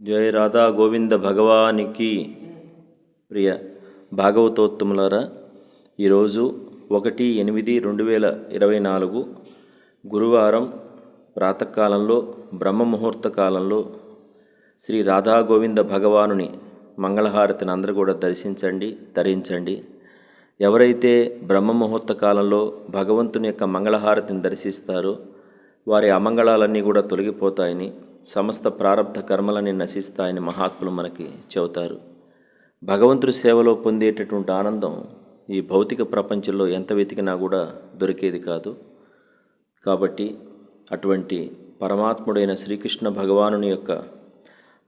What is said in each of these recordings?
జయ రాధా గోవింద భగవానికి ప్రియ భాగవతోత్తములారా ఈరోజు ఒకటి ఎనిమిది రెండు వేల ఇరవై నాలుగు గురువారం ప్రాతకాలంలో బ్రహ్మ ముహూర్త కాలంలో శ్రీ రాధాగోవింద భగవానుని మంగళహారతిని అందరూ కూడా దర్శించండి ధరించండి ఎవరైతే బ్రహ్మ ముహూర్త కాలంలో భగవంతుని యొక్క మంగళహారతిని దర్శిస్తారో వారి అమంగళాలన్నీ కూడా తొలగిపోతాయని సమస్త ప్రారంధ కర్మలని నశిస్తాయని మహాత్ములు మనకి చెబుతారు. భగవంతుడి సేవలో పొందేటటువంటి ఆనందం ఈ భౌతిక ప్రపంచంలో ఎంత వెతికినా కూడా దొరికేది కాదు. కాబట్టి అటువంటి పరమాత్ముడైన శ్రీకృష్ణ భగవానుని యొక్క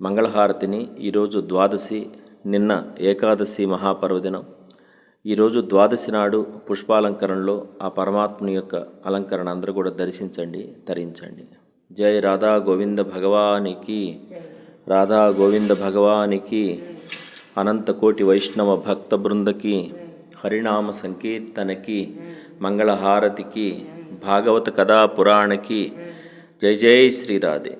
మంగళహారతిని ఈరోజు ద్వాదశి నిన్న ఏకాదశి మహాపర్వదినం. ఈరోజు ద్వాదశి నాడు పుష్పాలంకరణలో ఆ పరమాత్ముని యొక్క అలంకరణ అందరూ కూడా దర్శించండి ధరించండి జై రాధా గోవింద భగవానికి రాధా గోవింద భగవానికి అనంత కోటి వైష్ణవ భక్త బృందకి హరినామ సంకీర్తనకి మంగళహారతికి భాగవత కథా పురాణకి జై జై శ్రీరాధే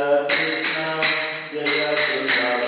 कृष्ण जय कृष्ण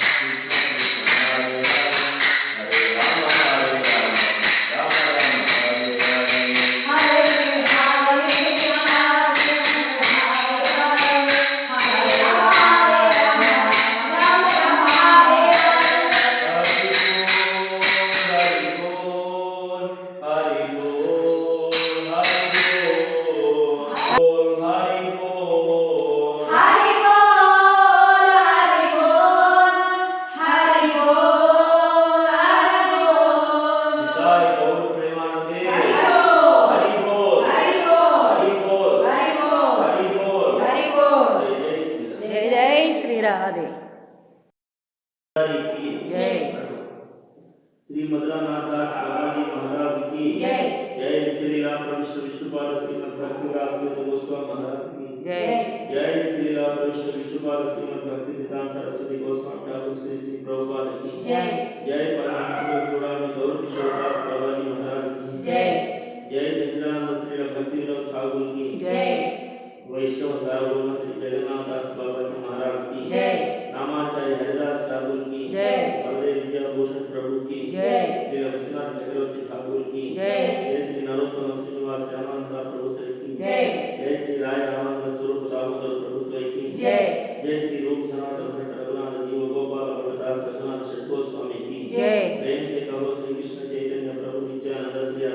हरे जय। श्री मदरानाथ दास महाराज की। जय। जय श्री राम परमेश्वर विष्णुपाद श्रीमद गोस्वामी महाराज की। जय। जय श्री राम परमेश्वर विष्णुपाद श्रीमद सिद्धांत सरस्वती गोस्वामी ठाकुर श्री श्री प्रभुपाद की। जय। जय परमहंस चूड़ामी गौर किशोर दास बालाजी महाराज की। जय। जय सच्चिदानंद श्री भक्ति विनोद ठाकुर की। जय। वैष्णव सार्वभौम श्यामानंद प्रभुत्व की जय। जय श्री राय रामानंद स्वरूप दामोदर की जय। जय श्री रूप सनातन भट्ट रघुनाथ गोपाल रघुनाथ स्वामी की जय। प्रेम से कहो श्री कृष्ण चैतन्य प्रभु नित्यानंद श्री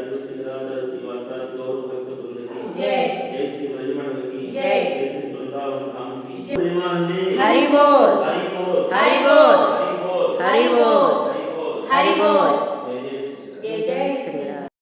श्री गौर भक्त की जय। जय श्री ब्रजमंडल की जय। जय श्री वृंदावन धाम की हरि बोल हरि बोल हरि बोल हरि बोल हरि बोल हरि बोल